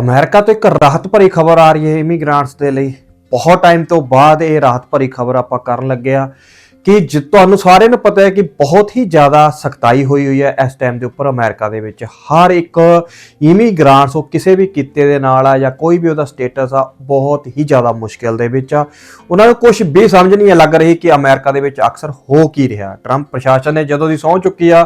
America ਤੋਂ ਇੱਕ ਰਾਹਤ ਭਰੀ ਖਬਰ ਆ ਰਹੀ ਹੈ ਇਮੀਗ੍ਰੈਂਟਸ ਦੇ ਲਈ। ਬਹੁਤ ਟਾਈਮ ਤੋਂ ਬਾਅਦ ਇਹ ਰਾਹਤ ਭਰੀ ਖਬਰ ਆਪਾਂ ਕਰਨ ਲੱਗੇ ਆ ਕਿ ਜਿ, ਤੁਹਾਨੂੰ ਸਾਰਿਆਂ ਨੂੰ ਪਤਾ ਹੈ ਕਿ ਬਹੁਤ ਹੀ ਜ਼ਿਆਦਾ ਸਖਤਾਈ ਹੋਈ ਹੋਈ ਹੈ ਇਸ ਟਾਈਮ ਦੇ ਉੱਪਰ ਅਮਰੀਕਾ ਦੇ ਵਿੱਚ। ਹਰ ਇੱਕ ਇਮੀਗ੍ਰੈਂਟਸ, ਉਹ ਕਿਸੇ ਵੀ ਕਿੱਤੇ ਦੇ ਨਾਲ ਆ ਜਾਂ ਕੋਈ ਵੀ ਉਹਦਾ ਸਟੇਟਸ ਆ, ਬਹੁਤ ਹੀ ਜ਼ਿਆਦਾ ਮੁਸ਼ਕਿਲ ਦੇ ਵਿੱਚ ਆ। ਉਹਨਾਂ ਨੂੰ ਕੁਝ ਵੀ ਸਮਝ ਨਹੀਂ ਲੱਗ ਰਹੀ ਕਿ ਅਮਰੀਕਾ ਦੇ ਵਿੱਚ ਅਕਸਰ ਹੋ ਕੀ ਰਿਹਾ। ਟਰੰਪ ਪ੍ਰਸ਼ਾਸਨ ਨੇ ਜਦੋਂ ਦੀ ਸਹੁੰ ਚੁੱਕੀ ਆ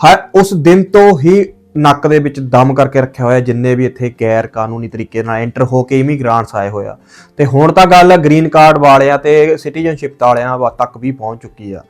ਹਰ ਉਸ ਦਿਨ ਤੋਂ ਹੀ ਨੱਕ ਦੇ ਵਿੱਚ ਦਮ ਕਰਕੇ ਰੱਖਿਆ ਹੋਇਆ, ਜਿੰਨੇ ਵੀ ਇੱਥੇ ਗੈਰ ਕਾਨੂੰਨੀ ਤਰੀਕੇ ਨਾਲ ਐਂਟਰ ਹੋ ਕੇ ਇਮੀਗ੍ਰਾਂਟਸ ਆਏ ਹੋਇਆ ਤੇ ਹੁਣ ਤਾਂ ਗੱਲ ਗ੍ਰੀਨ ਕਾਰਡ ਵਾਲਿਆਂ ਤੇ ਸਿਟੀਜ਼ਨਸ਼ਿਪ ਵਾਲਿਆਂ ਤੱਕ ਵੀ ਪਹੁੰਚ ਚੁੱਕੀ ਆ।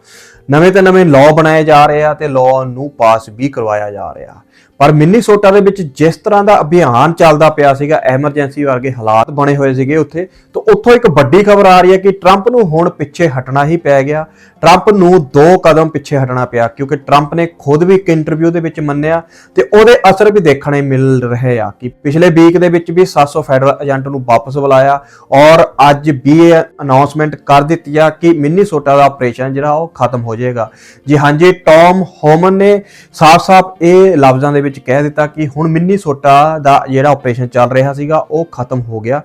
ਨਵੇਂ ਤੇ ਨਵੇਂ ਲਾਅ ਬਣਾਏ ਜਾ ਰਹੇ ਆ ਤੇ ਲਾਅ ਨੂੰ ਪਾਸ ਵੀ ਕਰਵਾਇਆ ਜਾ ਰਿਹਾ। ਪਰ ਮਿਨੀਸੋਟਾ ਦੇ ਵਿੱਚ ਜਿਸ ਤਰ੍ਹਾਂ ਦਾ ਅਭਿਆਨ ਚੱਲਦਾ ਪਿਆ ਸੀਗਾ ਐਮਰਜੈਂਸੀ ਵਰਗੇ ਹਾਲਾਤ ਬਣੇ ਹੋਏ ਸੀਗੇ ਉੱਥੇ, ਤਾਂ ਉੱਥੋਂ ਇੱਕ ਵੱਡੀ ਖਬਰ ਆ ਰਹੀ ਹੈ ਕਿ ਟਰੰਪ ਨੂੰ ਹੁਣ ਪਿੱਛੇ ਹਟਣਾ ਹੀ ਪੈ ਗਿਆ। ਟਰੰਪ ਨੂੰ ਦੋ ਕਦਮ ਪਿੱਛੇ ਹਟਣਾ ਪਿਆ, ਕਿਉਂਕਿ ਟਰੰਪ ਨੇ ਖੁਦ ਵੀ ਇੱਕ ਇੰਟਰਵਿਊ ਦੇ ਵਿੱਚ ਮੰਨਿਆ ਤੇ ਉਹਦੇ ਅਸਰ ਵੀ ਦੇਖਣੇ ਮਿਲ ਰਹੇ ਆ ਕਿ ਪਿਛਲੇ ਵੀਕ ਦੇ ਵਿੱਚ ਵੀ 700 ਫੈਡਰਲ ਏਜੰਟ ਨੂੰ ਵਾਪਸ ਬੁਲਾਇਆ ਔਰ ਅੱਜ ਵੀ ਇਹ ਅਨਾਉਂਸਮੈਂਟ ਕਰ ਦਿੱਤੀ ਆ ਕਿ ਮਿਨੀਸੋਟਾ ਦਾ ਆਪਰੇਸ਼ਨ ਜਿਹੜਾ ਉਹ ਖਤਮ ਹੋ ਜਾਏਗਾ। ਜੀ ਹਾਂਜੀ ਟੌਮ ਹੋਮਨ ਨੇ ਸਾਫ਼-ਸਾਫ਼ ਇਹ ਲਫ਼ਜ਼ਾਂ ਦੇ ਵਿੱਚ ਕਹਿ ਦਿੱਤਾ ਕਿ ਹੁਣ ਮਿਨੀਸੋਟਾ ਦਾ ਜਿਹੜਾ ਆਪਰੇਸ਼ਨ ਚੱਲ ਰਿਹਾ ਸੀਗਾ, ਉਹ ਖਤਮ ਹੋ ਗਿਆ।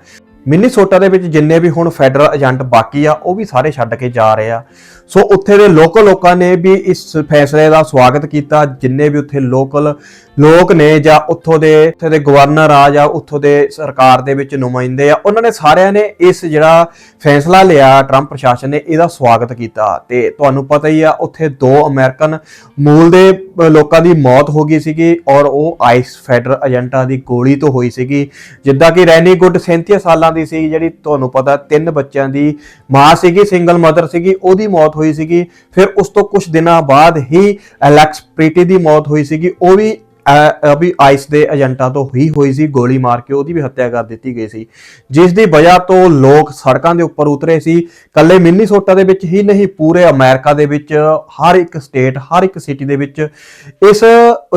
ਮਿਨੀਸੋਟਾ ਦੇ ਵਿੱਚ ਜਿੰਨੇ ਵੀ ਹੁਣ ਫੈਡਰਲ ਏਜੰਟ ਬਾਕੀ ਆ, ਉਹ ਵੀ ਸਾਰੇ ਛੱਡ ਕੇ ਜਾ ਰਹੇ ਆ। ਸੋ ਉੱਥੇ ਦੇ ਲੋਕਲ ਲੋਕਾਂ ਨੇ ਵੀ ਇਸ ਫੈਸਲੇ ਦਾ ਸਵਾਗਤ ਕੀਤਾ, ਜਿੰਨੇ ਵੀ ਉੱਥੇ ਲੋਕਲ ਲੋਕ ਨੇ ਜਾਂ ਉੱਥੋਂ ਦੇ, ਉੱਥੇ ਦੇ ਗਵਰਨਰ ਆ ਜਾਂ ਉੱਥੋਂ ਦੇ ਸਰਕਾਰ ਦੇ ਵਿੱਚ ਨੁਮਾਇੰਦੇ ਆ, ਉਹਨਾਂ ਨੇ ਸਾਰਿਆਂ ਨੇ ਇਸ ਜਿਹੜਾ ਫੈਸਲਾ ਲਿਆ ਟਰੰਪ ਪ੍ਰਸ਼ਾਸਨ ਨੇ, ਇਹਦਾ ਸਵਾਗਤ ਕੀਤਾ। ਤੇ ਤੁਹਾਨੂੰ ਪਤਾ ਹੀ ਆ, ਉੱਥੇ ਦੋ ਅਮਰੀਕਨ ਮੂਲ ਦੇ ਲੋਕਾਂ ਦੀ ਮੌਤ ਹੋ ਗਈ ਸੀਗੀ ਔਰ ਉਹ ਆਈਸ ਫੈਡਰਲ ਏਜੰਟਾਂ ਦੀ ਗੋਲੀ ਤੋਂ ਹੋਈ ਸੀਗੀ। ਜਿੱਦਾਂ ਕਿ ਰੈਨੀ ਗੁੱਡ 37 ਸਾਲਾਂ ਦੀ ਸੀ, ਜਿਹੜੀ ਤੁਹਾਨੂੰ ਪਤਾ ਤਿੰਨ ਬੱਚਿਆਂ ਦੀ ਮਾਂ ਸੀਗੀ ਸਿੰਗਲ ਮਦਰ ਸੀਗੀ, ਉਹਦੀ ਮੌਤ ਹੋਈ ਸੀਗੀ। ਫਿਰ ਉਸ ਤੋਂ ਕੁਝ ਦਿਨਾਂ ਬਾਅਦ ਹੀ ਅਲੈਕਸ ਪ੍ਰੀਟੀ ਦੀ ਮੌਤ ਹੋਈ ਸੀਗੀ। ਉਹ ਵੀ ਵੀ ਆਈਸ ਦੇ ਏਜੰਟਾਂ ਤੋਂ ਹੀ ਹੋਈ ਸੀ, ਗੋਲੀ ਮਾਰ ਕੇ ਉਹਦੀ ਵੀ ਹੱਤਿਆ ਕਰ ਦਿੱਤੀ ਗਈ ਸੀ। ਜਿਸ ਦੀ ਵਜ੍ਹਾ ਤੋਂ ਲੋਕ ਸੜਕਾਂ ਦੇ ਉੱਪਰ ਉਤਰੇ ਸੀ। ਕੱਲੇ ਮਿਨੀਸੋਟਾ ਦੇ ਵਿੱਚ ਹੀ ਨਹੀਂ, ਪੂਰੇ ਅਮਰੀਕਾ ਦੇ ਵਿੱਚ, ਹਰ ਇੱਕ ਸਟੇਟ, ਹਰ ਇੱਕ ਸਿਟੀ ਦੇ ਵਿੱਚ ਇਸ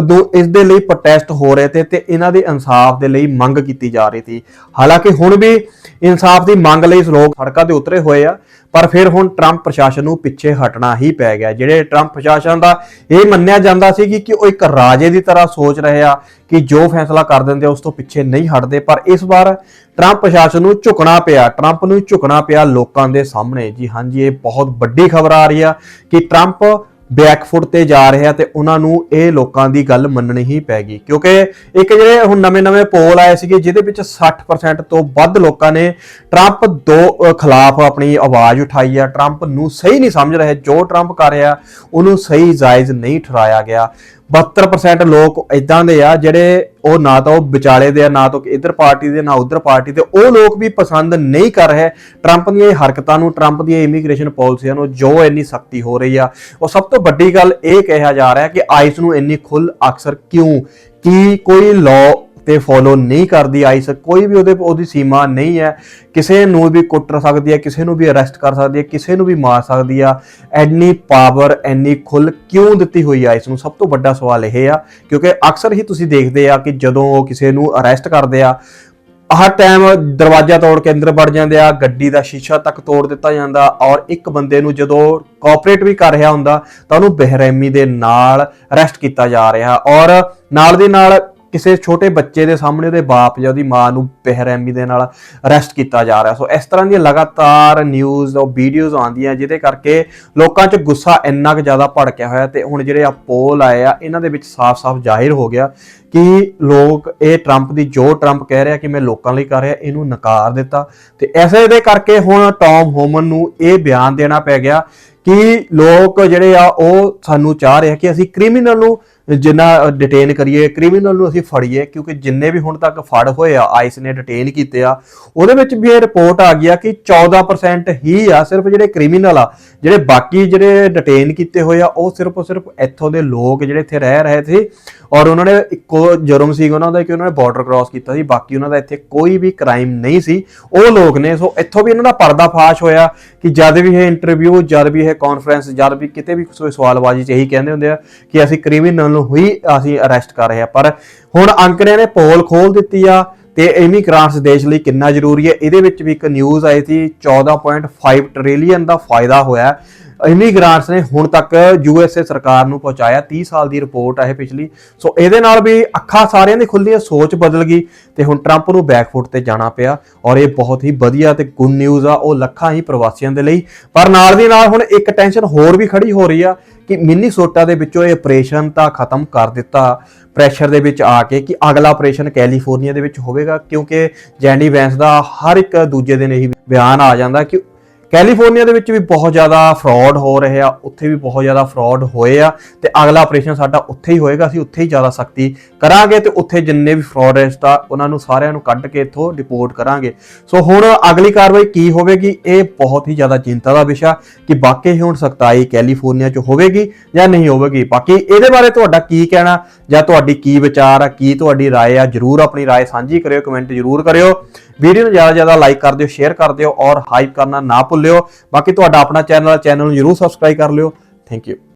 ਦੋ- ਇਸ ਦੇ ਲਈ ਪ੍ਰੋਟੈਸਟ ਹੋ ਰਹੇ ਤੇ ਤੇ ਇਹਨਾਂ ਦੇ ਇਨਸਾਫ ਦੇ ਲਈ ਮੰਗ ਕੀਤੀ ਜਾ ਰਹੀ ਸੀ। ਹਾਲਾਂਕਿ ਹੁਣ ਵੀ ਇਨਸਾਫ ਦੀ ਮੰਗ ਲਈ ਲੋਕ ਸੜਕਾਂ ਤੇ ਉਤਰੇ ਹੋਏ ਆ। ਪਰ ਫਿਰ ਹੁਣ ਟਰੰਪ ਪ੍ਰਸ਼ਾਸਨ ਨੂੰ ਪਿੱਛੇ ਹਟਣਾ ਹੀ ਪੈ ਗਿਆ। ਜਿਹੜੇ ਟਰੰਪ ਪ੍ਰਸ਼ਾਸਨ ਦਾ ਇਹ ਮੰਨਿਆ ਜਾਂਦਾ ਸੀ ਕਿ ਉਹ ਇੱਕ ਰਾਜੇ ਦੀ ਤਰ੍ਹਾਂ ਸੋਚ ਰਹੇ ਆ ਕਿ ਜੋ ਫੈਸਲਾ ਕਰ ਦਿੰਦੇ ਆ ਉਸ ਤੋਂ ਪਿੱਛੇ ਨਹੀਂ ਹਟਦੇ। ਪਰ ਇਸ ਵਾਰ ਟਰੰਪ ਪ੍ਰਸ਼ਾਸਨ ਨੂੰ ਝੁਕਣਾ ਪਿਆ, ਟਰੰਪ ਨੂੰ ਝੁਕਣਾ ਪਿਆ ਲੋਕਾਂ ਦੇ ਸਾਹਮਣੇ। ਜੀ ਹਾਂਜੀ ਇਹ ਬਹੁਤ ਵੱਡੀ ਖਬਰ ਆ ਰਹੀ ਆ ਕਿ ਟਰੰਪ ਬੈਕਫੁੱਟ ਤੇ ਜਾ ਰਿਹਾ ਤੇ ਉਹਨਾਂ ਨੂੰ ਇਹ ਲੋਕਾਂ ਦੀ ਗੱਲ ਮੰਨਣੀ ਹੀ ਪੈ ਗਈ। ਕਿਉਂਕਿ ਇੱਕ ਜਿਹੜੇ ਹੁਣ ਨਵੇਂ-ਨਵੇਂ ਪੋਲ ਆਏ ਸੀਗੇ, ਜਿਹਦੇ ਵਿੱਚ 60% ਤੋਂ ਵੱਧ ਲੋਕਾਂ ਨੇ ਟਰੰਪ ਦੋ ਖਿਲਾਫ ਆਪਣੀ ਆਵਾਜ਼ ਉਠਾਈ ਆ। ਟਰੰਪ ਨੂੰ ਸਹੀ ਨਹੀਂ ਸਮਝ ਰਹੇ। ਜੋ ਟਰੰਪ ਕਰ ਰਿਹਾ, ਉਹਨੂੰ ਸਹੀ ਜਾਇਜ਼ ਨਹੀਂ ਠਹਿਰਾਇਆ ਗਿਆ। 72% ਲੋਕ ਇਦਾਂ ਦੇ ਆ ਜਿਹੜੇ ਉਹ ਨਾ ਤਾਂ ਉਹ ਵਿਚਾਲੇ ਦੇ ਆ, ਨਾ ਤਾਂ ਇਧਰ ਪਾਰਟੀ ਦੇ, ਨਾ ਉਧਰ ਪਾਰਟੀ ਦੇ। ਉਹ ਲੋਕ ਵੀ ਪਸੰਦ ਨਹੀਂ ਕਰ ਰਹੇ। ਟਰੰਪ ਦੀਆਂ ਇਹ ਹਰਕਤਾਂ ਨੂੰ ਟਰੰਪ ਦੀਆਂ ਇਮੀਗ੍ਰੇਸ਼ਨ ਪਾਲਿਸੀਆਂ ਨੂੰ ਜੋ ਇੰਨੀ ਸਖਤੀ ਹੋ ਰਹੀ ਆ। ਉਹ ਸਭ ਤੋਂ ਵੱਡੀ ਗੱਲ ਇਹ ਕਿਹਾ ਜਾ ਰਿਹਾ ਕਿ ਆਈਸ ਨੂੰ ਇੰਨੀ ਖੁੱਲ ਅਕਸਰ ਕਿਉਂ? ਕੀ ਕੋਈ ਲਾਅ ਤੇ ਫੋਲੋ ਨਹੀਂ ਕਰਦੀ ਆਈਸ ਕੋਈ ਵੀ ਉਹਦੇ, ਉਹਦੀ ਸੀਮਾ ਨਹੀਂ ਹੈ। ਕਿਸੇ ਨੂੰ ਵੀ ਕੁੱਟ ਸਕਦੀ ਹੈ, ਕਿਸੇ ਨੂੰ ਵੀ ਅਰੈਸਟ ਕਰ ਸਕਦੀ ਹੈ, ਕਿਸੇ ਨੂੰ ਵੀ ਮਾਰ ਸਕਦੀ ਆ। ਐਨੀ ਪਾਵਰ ਐਨੀ ਖੁੱਲ ਕਿਉਂ ਦਿੱਤੀ ਹੋਈ ਆਈਸ ਨੂੰ? ਸਭ ਤੋਂ ਵੱਡਾ ਸਵਾਲ ਇਹ ਆ, ਕਿਉਂਕਿ ਅਕਸਰ ਹੀ ਤੁਸੀਂ ਦੇਖਦੇ ਆ ਕਿ ਜਦੋਂ ਉਹ ਕਿਸੇ ਨੂੰ ਅਰੈਸਟ ਕਰਦੇ ਆ, ਹਰ ਟਾਈਮ ਦਰਵਾਜ਼ਾ ਤੋੜ ਕੇ ਅੰਦਰ ਵੜ ਜਾਂਦੇ ਆ, ਗੱਡੀ ਦਾ ਸ਼ੀਸ਼ਾ ਤੱਕ ਤੋੜ ਦਿੱਤਾ ਜਾਂਦਾ ਔਰ ਇੱਕ ਬੰਦੇ ਨੂੰ ਜਦੋਂ ਕੋਆਪਰੇਟ ਵੀ ਕਰ ਰਿਹਾ ਹੁੰਦਾ, ਤਾਂ ਉਹਨੂੰ ਬੇਰਹਿਮੀ ਦੇ ਨਾਲ ਅਰੈਸਟ ਕੀਤਾ ਜਾ ਰਿਹਾ ਔਰ ਨਾਲ ਦੇ ਨਾਲ ਕਿਸੇ ਛੋਟੇ ਬੱਚੇ ਦੇ ਸਾਹਮਣੇ ਉਹਦੇ ਬਾਪ ਜਾਂ ਉਹਦੀ ਮਾਂ ਨੂੰ ਬੇਰਹਿਮੀ ਦੇ ਨਾਲ ਅਰੈਸਟ ਕੀਤਾ ਜਾ ਰਿਹਾ। ਸੋ ਇਸ ਤਰ੍ਹਾਂ ਦੀਆਂ ਲਗਾਤਾਰ ਨਿਊਜ਼ ਔਰ ਵੀਡੀਓਜ਼ ਆਉਂਦੀਆਂ, ਜਿਹਦੇ ਕਰਕੇ ਲੋਕਾਂ 'ਚ ਗੁੱਸਾ ਇੰਨਾ ਕੁ ਜ਼ਿਆਦਾ ਭੜਕਿਆ ਹੋਇਆ ਤੇ ਹੁਣ ਜਿਹੜੇ ਆ ਪੋਲ ਆਏ ਆ, ਇਹਨਾਂ ਦੇ ਵਿੱਚ ਸਾਫ਼-ਸਾਫ਼ ਜ਼ਾਹਿਰ ਹੋ ਗਿਆ ਕਿ ਲੋਕ ਇਹ ਟਰੰਪ ਦੀ, ਜੋ ਟਰੰਪ ਕਹਿ ਰਿਹਾ ਕਿ ਮੈਂ ਲੋਕਾਂ ਲਈ ਕਰ ਰਿਹਾ, ਇਹਨੂੰ ਨਕਾਰ ਦਿੱਤਾ। ਤੇ ਐਸੇ ਦੇ ਕਰਕੇ ਹੁਣ ਟੌਮ ਹੋਮਨ ਨੂੰ ਇਹ ਬਿਆਨ ਦੇਣਾ ਪੈ ਗਿਆ ਕਿ ਲੋਕ ਜਿਹੜੇ ਆ, ਉਹ ਸਾਨੂੰ ਚਾਹ ਰਹੇ ਆ ਕਿ ਅਸੀਂ ਕ੍ਰਿਮੀਨਲ ਨੂੰ ਜਿੰਨਾ ਡਿਟੇਨ ਕਰੀਏ ਕ੍ਰਿਮੀਨਲ ਨੂੰ ਅਸੀਂ ਫੜੀਏ, ਕਿਉਂਕਿ ਜਿੰਨੇ ਵੀ ਹੁਣ ਤੱਕ ਫੜ ਹੋਏ ਆ ਆਈਸ ਨੇ ਡਿਟੇਨ ਕੀਤੇ ਆ, ਉਹਦੇ ਵਿੱਚ ਵੀ ਇਹ ਰਿਪੋਰਟ ਆ ਗਈ ਆ ਕਿ 14% ਹੀ ਆ ਸਿਰਫ ਜਿਹੜੇ ਕ੍ਰਿਮੀਨਲ ਆ, ਜਿਹੜੇ ਬਾਕੀ ਜਿਹੜੇ ਡਿਟੇਨ ਕੀਤੇ ਹੋਏ ਆ, ਉਹ ਸਿਰਫ ਸਿਰਫ ਇੱਥੋਂ ਦੇ ਲੋਕ ਜਿਹੜੇ ਇੱਥੇ ਰਹਿ ਰਹੇ ਸੀ, ਔਰ ਉਹਨਾਂ ਨੇ ਇੱਕੋ ਜੁਰਮ ਸੀ ਉਹਨਾਂ ਦਾ ਕਿ ਉਹਨਾਂ ਨੇ ਬਾਰਡਰ ਕ੍ਰਾਸ ਕੀਤਾ ਸੀ, ਬਾਕੀ ਉਹਨਾਂ ਦਾ ਇੱਥੇ ਕੋਈ ਵੀ ਕ੍ਰਾਈਮ ਨਹੀਂ ਸੀ, ਉਹ ਲੋਕ ਨੇ, ਸੋ ਇੱਥੋਂ ਵੀ ਇਹਨਾਂ ਦਾ ਪਰਦਾਫਾਸ਼ ਹੋਇਆ ਕਿ ਜਦ ਵੀ ਇਹ ਇੰਟਰਵਿਊ ਜਦ ਵੀ ਇਹ ਕਾਨਫਰੰਸ ਜਦ ਵੀ ਕਿਤੇ ਵੀ ਕੋਈ ਸਵਾਲਬਾਜ਼ੀ ਚ ਇਹੀ ਕਹਿੰਦੇ ਹੁੰਦੇ ਆ ਕਿ ਅਸੀਂ ਕ੍ਰਿਮੀਨਲ ਨੂੰ ਹੀ ਅਸੀਂ ਅਰੈਸਟ ਕਰ ਰਹੇ ਆ ਪਰ ਹੁਣ ਅੰਕੜਿਆਂ ਨੇ ਪੋਲ ਖੋਲ ਦਿੱਤੀ ਆ ਤੇ ਇਮੀਗ੍ਰਾਂਟਸ ਦੇਸ਼ ਲਈ ਕਿੰਨਾ ਜ਼ਰੂਰੀ ਹੈ? ਇਹਦੇ ਵਿੱਚ ਵੀ ਇੱਕ ਨਿਊਜ਼ ਆਈ ਸੀ 14.5 ਟ੍ਰਿਲੀਅਨ ਦਾ ਫਾਇਦਾ ਹੋਇਆ। ਇੰਨੀ ਇਮੀਗ੍ਰਾਂਟਸ ਨੇ ਹੁਣ ਤੱਕ ਯੂਐਸਏ ਸਰਕਾਰ ਨੂੰ ਪਹੁੰਚਾਇਆ 30 ਸਾਲ ਦੀ ਰਿਪੋਰਟ ਹੈ ਇਹ ਪਿਛਲੀ। ਸੋ ਇਹਦੇ ਨਾਲ ਵੀ ਅੱਖਾਂ ਸਾਰਿਆਂ ਦੀ ਖੁੱਲੀਆਂ ਸੋਚ ਬਦਲ ਗਈ ਤੇ ਹੁਣ ਟਰੰਪ ਨੂੰ ਬੈਕਫੁੱਟ ਤੇ ਜਾਣਾ ਪਿਆ ਔਰ ਇਹ ਬਹੁਤ ਹੀ ਵਧੀਆ ਤੇ ਗੁੱਡ ਨਿਊਜ਼ ਆ, ਉਹ ਲੱਖਾਂ ਹੀ ਪ੍ਰਵਾਸੀਆਂ ਦੇ ਲਈ। ਪਰ ਨਾਲ ਦੀ ਨਾਲ ਹੁਣ ਇੱਕ ਟੈਨਸ਼ਨ ਹੋਰ ਵੀ ਖੜੀ ਹੋ ਰਹੀ ਆ ਕਿ ਮਿਨੀਸੋਟਾ ਦੇ ਵਿੱਚੋਂ ਇਹ ਆਪਰੇਸ਼ਨ ਤਾਂ ਖਤਮ ਕਰ ਦਿੱਤਾ। ਪ੍ਰੈਸ਼ਰ ਦੇ ਵਿੱਚ ਆ ਕੇ ਕਿ ਅਗਲਾ ਆਪਰੇਸ਼ਨ ਕੈਲੀਫੋਰਨੀਆ ਦੇ ਵਿੱਚ ਹੋਵੇਗਾ, ਕਿਉਂਕਿ ਜੈਂਡੀ ਵੈਂਸ ਦਾ ਹਰ ਇੱਕ ਦੂਜੇ ਦਿਨ ਇਹੀ ਬਿਆਨ ਆ ਜਾਂਦਾ ਕਿ ਕੈਲੀਫੋਰਨੀਆ ਦੇ ਵਿੱਚ ਵੀ ਬਹੁਤ ਜ਼ਿਆਦਾ ਫਰਾਡ ਹੋ ਰਹੇ ਆ ਉੱਥੇ ਵੀ ਬਹੁਤ ਜ਼ਿਆਦਾ ਫਰਾਡ ਹੋਏ ਆ ਤੇ ਅਗਲਾ ਆਪਰੇਸ਼ਨ ਸਾਡਾ ਉੱਥੇ ਹੀ ਹੋਏਗਾ ਅਸੀਂ ਉੱਥੇ ਹੀ ਜ਼ਿਆਦਾ ਸਖਤੀ ਕਰਾਂਗੇ ਤੇ ਉੱਥੇ ਜਿੰਨੇ ਵੀ ਫਰਾਡਿਸਟ ਆ ਉਹਨਾਂ ਨੂੰ ਸਾਰਿਆਂ ਨੂੰ ਕੱਢ ਕੇ ਇੱਥੋਂ ਡਿਪੋਰਟ ਕਰਾਂਗੇ ਸੋ ਹੁਣ ਅਗਲੀ ਕਾਰਵਾਈ ਕੀ ਹੋਵੇਗੀ ਇਹ ਬਹੁਤ ਹੀ ਜ਼ਿਆਦਾ ਚਿੰਤਾ ਦਾ ਵਿਸ਼ਾ ਕਿ ਵਾਕਈ ਹੀ ਹੁਣ ਸਖਤਾਈ ਕੈਲੀਫੋਰਨੀਆ 'ਚ ਹੋਵੇਗੀ ਜਾਂ ਨਹੀਂ ਹੋਵੇਗੀ ਬਾਕੀ ਇਹਦੇ ਬਾਰੇ ਤੁਹਾਡਾ ਕੀ ਕਹਿਣਾ ਜਾਂ ਤੁਹਾਡੀ ਕੀ ਵਿਚਾਰ ਆ ਕੀ ਤੁਹਾਡੀ رائے ਆ ਜਰੂਰ ਆਪਣੀ رائے ਸਾਂਝੀ ਕਰਿਓ ਕਮੈਂਟ ਜਰੂਰ ਕਰਿਓ ਵੀਡੀਓ ਨੂੰ ਜ਼ਿਆਦਾ ਜ਼ਿਆਦਾ ਲਾਈਕ ਕਰ ਦਿਓ ਸ਼ੇਅਰ ਕਰ ਦਿਓ ਔਰ ਹਾਈਪ ਕਰਨਾ ਨਾ ਭੁੱਲਿਓ। ਬਾਕੀ ਤੁਹਾਡਾ ਆਪਣਾ ਚੈਨਲ ਚੈਨਲ ਨੂੰ ਜਰੂਰ ਸਬਸਕ੍ਰਾਈਬ ਕਰ ਲਿਓ। Thank you